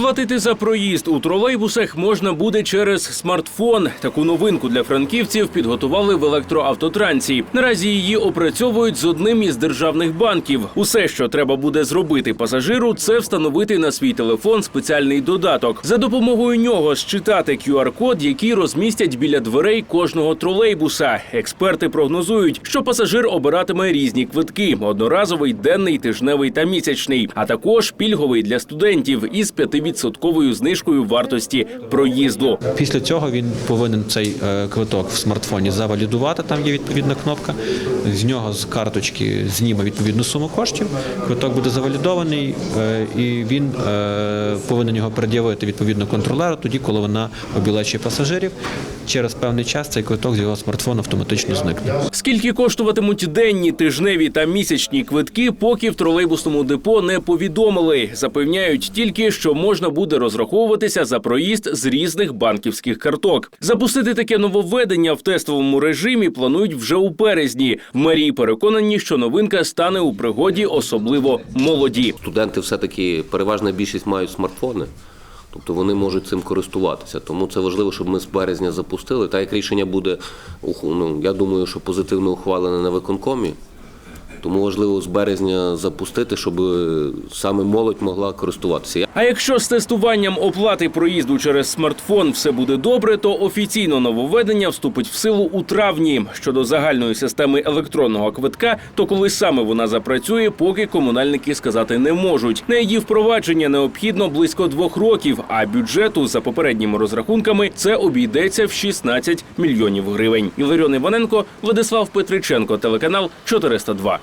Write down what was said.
Сплатити за проїзд у тролейбусах можна буде через смартфон. Таку новинку для франківців підготували в електроавтотрансі. Наразі її опрацьовують з одним із державних банків. Усе, що треба буде зробити пасажиру, це встановити на свій телефон спеціальний додаток. За допомогою нього считати QR-код, який розмістять біля дверей кожного тролейбуса. Експерти прогнозують, що пасажир обиратиме різні квитки: одноразовий, денний, тижневий та місячний, а також пільговий для студентів із 5% знижкою вартості проїзду. Після цього він повинен цей е, квиток в смартфоні завалідувати. Там є відповідна кнопка. З нього з карточки зніме відповідну суму коштів. Квиток буде завалідований, е, і він е, повинен його пред'явити відповідно контролеру, тоді, коли вона обілечує пасажирів. Через певний час цей квиток з його смартфону автоматично зникне. Скільки коштуватимуть денні, тижневі та місячні квитки, поки в тролейбусному депо не повідомили. Запевняють тільки, що можна буде розраховуватися за проїзд з різних банківських карток. Запустити таке нововведення в тестовому режимі планують вже у березні. В мерії переконані, що новинка стане у пригоді особливо молоді. Студенти все-таки переважна більшість мають смартфони, тобто вони можуть цим користуватися. Тому це важливо, щоб ми з березня запустили. Та як рішення буде, ну, я думаю, що позитивно ухвалене на виконкомі. Тому важливо з березня запустити, щоб е, саме молодь могла користуватися. А якщо з тестуванням оплати проїзду через смартфон все буде добре, то офіційно нововведення вступить в силу у травні. Щодо загальної системи електронного квитка, то коли саме вона запрацює, поки комунальники сказати не можуть. На її впровадження необхідно близько двох років, а бюджету за попередніми розрахунками це обійдеться в 16 мільйонів гривень. Іларіон Іваненко, Владислав Петриченко, телеканал 402.